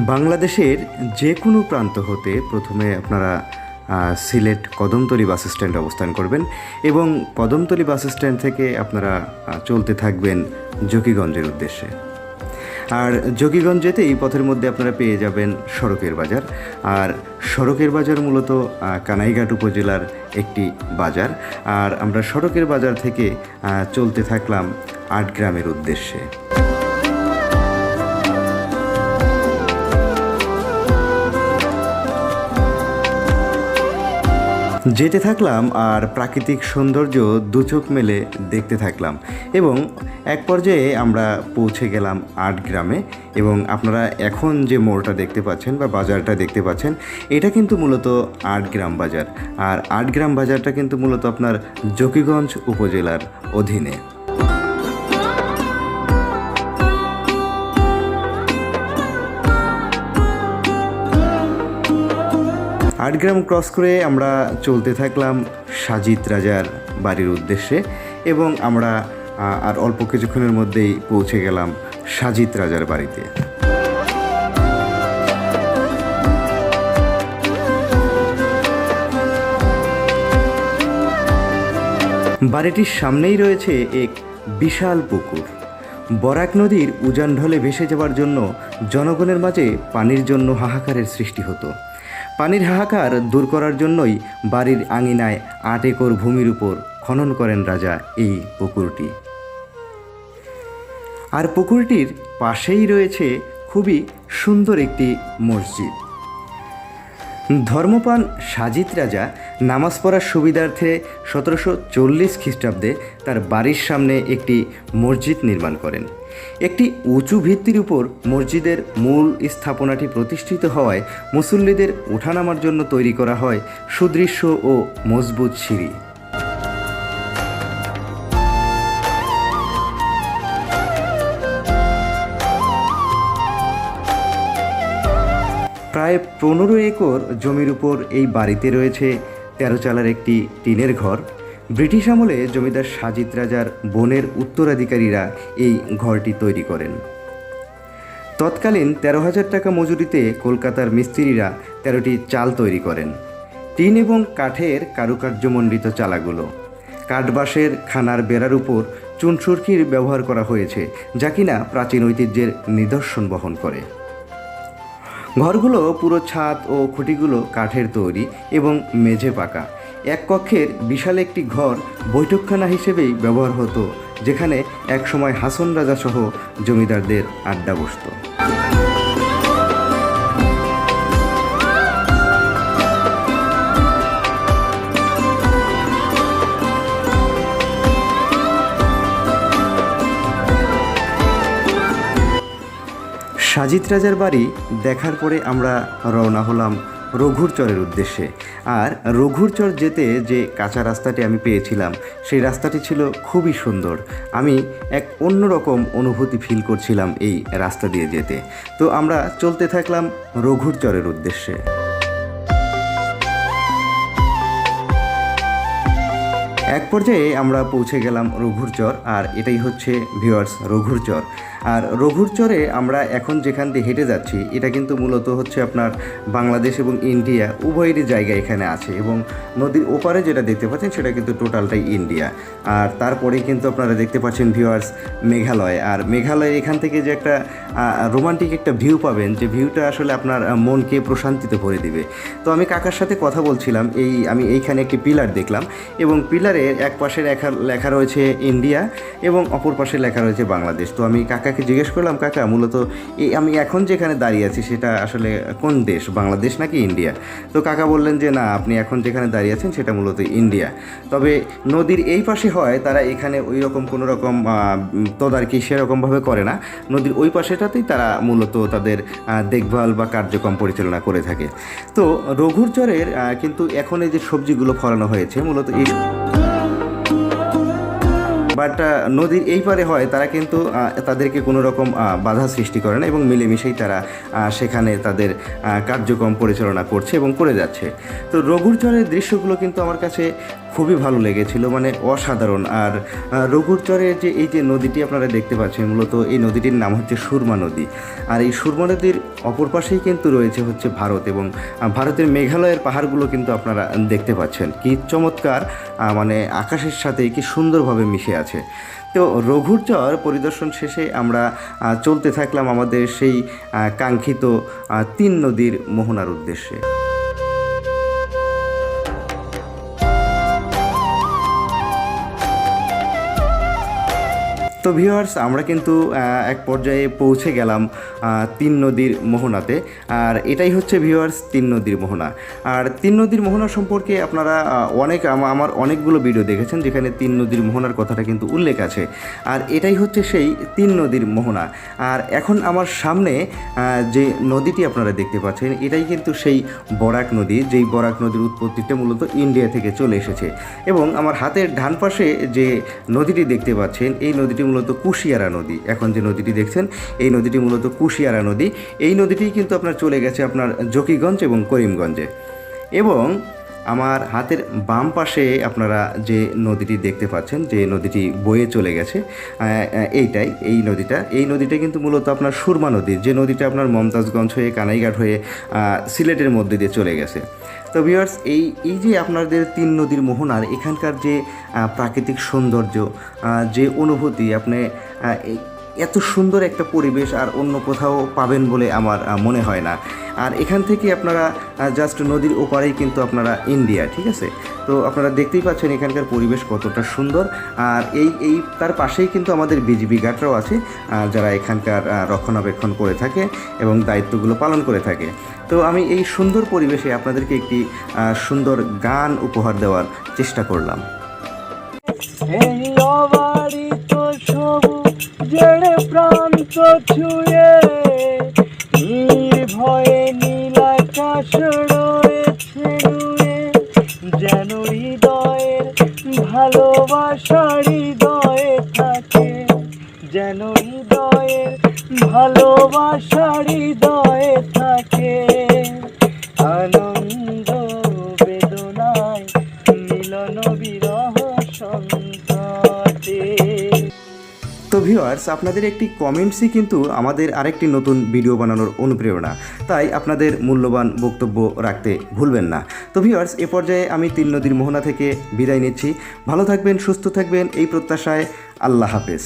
বাংলাদেশের যে কোনো প্রান্ত হতে প্রথমে আপনারা সিলেট কদমতলী বাস স্ট্যান্ডে অবস্থান করবেন এবং কদমতলী বাস স্ট্যান্ড থেকে আপনারা চলতে থাকবেন জকিগঞ্জের উদ্দেশ্যে। আর জকিগঞ্জ যেতে এই পথের মধ্যে আপনারা পেয়ে যাবেন সড়কের বাজার। আর সড়কের বাজার মূলত কানাইঘাট উপজেলার একটি বাজার। আর আমরা সড়কের বাজার থেকে চলতে থাকলাম আট গ্রামের উদ্দেশ্যে। যেতে থাকলাম আর প্রাকৃতিক সৌন্দর্য দুচোখ মেলে দেখতে থাকলাম এবং এক পর্যায়ে আমরা পৌঁছে গেলাম আট গ্রামে এবং আপনারা এখন যে মোড়টা দেখতে পাচ্ছেন বা বাজারটা দেখতে পাচ্ছেন, এটা কিন্তু মূলত আট গ্রাম বাজার। আর আট গ্রাম বাজারটা কিন্তু মূলত আপনার জকিগঞ্জ উপজেলার অধীনে। আট গ্রাম ক্রস করে আমরা চলতে থাকলাম সাজিদ রাজার বাড়ির উদ্দেশ্যে এবং আমরা আর অল্প কিছুক্ষণের মধ্যেই পৌঁছে গেলাম সাজিদ রাজার বাড়িতে। বাড়িটির সামনেই রয়েছে এক বিশাল পুকুর। বরাক নদীর উজান ঢলে ভেসে যাওয়ার জন্য জনগণের মাঝে পানির জন্য হাহাকারের সৃষ্টি হতো। পানির হাহাকার দূর করার জন্যই বাড়ির আঙিনায় আট একর ভূমির উপর খনন করেন রাজা এই পুকুরটি। আর পুকুরটির পাশেই রয়েছে খুবই সুন্দর একটি মসজিদ। ধর্মপান সাজিদ রাজা নামাজ পড়ার সুবিধার্থে সতেরোশো চল্লিশ খ্রিস্টাব্দে তার বাড়ির সামনে একটি মসজিদ নির্মাণ করেন। একটি উঁচু ভিত্তির উপর মসজিদের মূল স্থাপনাটি প্রতিষ্ঠিত হওয়ায় মুসল্লিদের ওঠানামার জন্য তৈরি করা হয় সুদৃশ্য ও মজবুত সিঁড়ি। প্রায় পনেরো একর জমির উপর এই বাড়িতে রয়েছে তেরো চালার একটি টিনের ঘর। ব্রিটিশ আমলে জমিদার সাজিদ রাজার বোনের উত্তরাধিকারীরা এই ঘরটি তৈরি করেন। তৎকালীন তেরো হাজার টাকা মজুরিতে কলকাতার মিস্ত্রিরা তেরোটি চাল তৈরি করেন। টিন এবং কাঠের কারুকার্যমণ্ডিত চালাগুলো। কাঠবাঁশের খানার বেড়ার উপর চুনসুরকির ব্যবহার করা হয়েছে, যা কিনা প্রাচীন ঐতিহ্যের নিদর্শন বহন করে। ঘরগুলো পুরো ছাদ ও খুঁটিগুলো কাঠের তৈরি এবং মেঝে পাকা। এক কক্ষের বিশাল একটি ঘর বৈঠকখানা হিসেবেই ব্যবহার হতো, যেখানে একসময় হাসন রাজা সহ জমিদারদের আড্ডা বসতো। সাজিদ রাজার বাড়ি দেখার পরে আমরা রওনা হলাম রঘুরচরের উদ্দেশ্যে। আর রঘুরচর যেতে যে কাঁচা রাস্তাটি আমি পেয়েছিলাম, সেই রাস্তাটি ছিল খুবই সুন্দর। আমি এক অন্যরকম অনুভূতি ফিল করছিলাম এই রাস্তা দিয়ে যেতে। তো আমরা চলতে থাকলাম রঘুরচরের উদ্দেশ্যে। এক পর্যায়ে আমরা পৌঁছে গেলাম রঘুরচর আর এটাই হচ্ছে ভিওয়ার্স রঘুরচর আর রঘুরচরে আমরা এখন যেখান দিয়ে হেঁটে যাচ্ছি, এটা কিন্তু মূলত হচ্ছে আপনার বাংলাদেশ এবং ইন্ডিয়া উভয়েরই জায়গা এখানে আছে এবং নদীর ওপারে যেটা দেখতে পাচ্ছেন সেটা কিন্তু টোটালটাই ইন্ডিয়া। আর তারপরেই কিন্তু আপনারা দেখতে পাচ্ছেন ভিউয়ার্স মেঘালয়। আর মেঘালয় এখান থেকে যে একটা রোমান্টিক একটা ভিউ পাবেন, যে ভিউটা আসলে আপনার মনকে প্রশান্তিতে ভরে দিবে। তো আমি কাকার সাথে কথা বলছিলাম, এই আমি এইখানে একটি পিলার দেখলাম এবং পিলারের এক পাশে লেখা লেখা রয়েছে ইন্ডিয়া এবং অপর পাশে লেখা রয়েছে বাংলাদেশ। তো আমি কাকাকে জিজ্ঞেস করলাম কাকা মূলত আমি এখন যেখানে দাঁড়িয়ে আছি সেটা আসলে কোন দেশ বাংলাদেশ নাকি ইন্ডিয়া? তো কাকা বললেন যে না আপনি এখন যেখানে দাঁড়িয়ে আছেন সেটা মূলত ইন্ডিয়া। তবে নদীর এই পাশে হয় তারা এখানে ওই রকম কোনো রকম তদারকি সেরকমভাবে করে না। নদীর ওই পাশেটাতেই তারা মূলত তাদের দেখভাল বা কার্যক্রম পরিচালনা করে থাকে। তো রঘুরচরের আহ, কিন্তু এখন এই যে সবজিগুলো ফলানো হয়েছে মূলত এই বাট নদীর এই পারে হয়, তারা কিন্তু তাদেরকে কোনো রকম বাধা সৃষ্টি করে না এবং মিলেমিশেই তারা সেখানে তাদের কার্যক্রম পরিচালনা করছে এবং করে যাচ্ছে। তো রঘুর রঘুরচরের দৃশ্যগুলো কিন্তু আমার কাছে খুবই ভালো লেগেছিল মানে অসাধারণ। আর আহ, রঘুরচরের যে এই যে নদীটি আপনারা দেখতে পাচ্ছেন মূলত এই নদীটির নাম হচ্ছে সুরমা নদী। আর এই সুরমা নদীর অপর পাশেই কিন্তু রয়েছে হচ্ছে ভারত এবং ভারতের মেঘালয়ের পাহাড়গুলো কিন্তু আপনারা দেখতে পাচ্ছেন। কি চমৎকার মানে আকাশের সাথে কি সুন্দরভাবে মিশে আছে। তো রঘুরচর পরিদর্শন শেষে আমরা চলতে থাকলাম আমাদের সেই কাঙ্ক্ষিত তিন নদীর মোহনার উদ্দেশ্যে। তো ভিউয়ার্স আমরা কিন্তু এক পর্যায়ে পৌঁছে গেলাম তিন নদীর মোহনাতে। আর এটাই হচ্ছে ভিউয়ার্স তিন নদীর মোহনা। আর তিন নদীর মোহনা সম্পর্কে আপনারা অনেক আমার অনেকগুলো ভিডিও দেখেছেন, যেখানে তিন নদীর মোহনার কথাটা কিন্তু উল্লেখ আছে। আর এটাই হচ্ছে সেই তিন নদীর মোহনা। আর এখন আমার সামনে যে নদীটি আপনারা দেখতে পাচ্ছেন, এটাই কিন্তু সেই বরাক নদী, যেই বরাক নদীর উৎপত্তিটা মূলত ইন্ডিয়া থেকে চলে এসেছে। এবং আমার হাতের ডান পাশে যে নদীটি দেখতে পাচ্ছেন, এই নদীটি মূলত কুশিয়ারা নদী। এখন যে নদীটি দেখছেন, এই নদীটি মূলত কুশিয়ারা নদী। এই নদীটি কিন্তু আপনার চলে গেছে আপনার জকিগঞ্জ এবং করিমগঞ্জে। এবং আমার হাতের বাম পাশে আপনারা যে নদীটি দেখতে পাচ্ছেন, যে নদীটি বয়ে চলে গেছে এইটাই, এই নদীটা। এই নদীটা কিন্তু মূলত আপনার সুরমা নদী, যে নদীটা আপনার মমতাজগঞ্জ হয়ে, কানাইঘাট হয়ে সিলেটের মধ্যে দিয়ে চলে গেছে। তো ভিউয়ার্স এই এই যে আপনাদের তিন নদীর মোহনার এখানকার যে প্রাকৃতিক সৌন্দর্য যে অনুভূতি, আপনি এত সুন্দর একটা পরিবেশ আর অন্য কোথাও পাবেন বলে আমার মনে হয় না। আর এখান থেকে আপনারা জাস্ট নদীর ওপারেই কিন্তু আপনারা ইন্ডিয়া ঠিক আছে? তো আপনারা দেখতেই পাচ্ছেন এখানকার পরিবেশ কতটা সুন্দর। আর এই এই, তার পাশেই কিন্তু আমাদের বিজিবি গার্ডরাও আছে যারা এখানকার রক্ষণাবেক্ষণ করে থাকে এবং দায়িত্বগুলো পালন করে থাকে। তো আমি এই সুন্দর পরিবেশে আপনাদেরকে একটি সুন্দর গান উপহার দেওয়ার চেষ্টা করলাম। সবুজের প্রান্ত ছুঁয়ে নির্ভয়ে নীলাকাশ রয়েছে যেন হৃদয়ের ভালোবাসা হৃদয়ে থাকে, যেন হৃদয়ের ভালোবাসা হৃদয়ে থাকে। আনন্দ ভিউয়ার্স আপনাদের একটি কমেন্টসই কিন্তু আমাদের আরেকটি নতুন ভিডিও বানানোর অনুপ্রেরণা। তাই আপনাদের মূল্যবান বক্তব্য রাখতে ভুলবেন না। তো ভিওয়ার্স এ পর্যায়ে আমি তিন নদীর মোহনা থেকে বিদায় নিচ্ছি। ভালো থাকবেন, সুস্থ থাকবেন, এই প্রত্যাশায় আল্লাহ হাফেজ।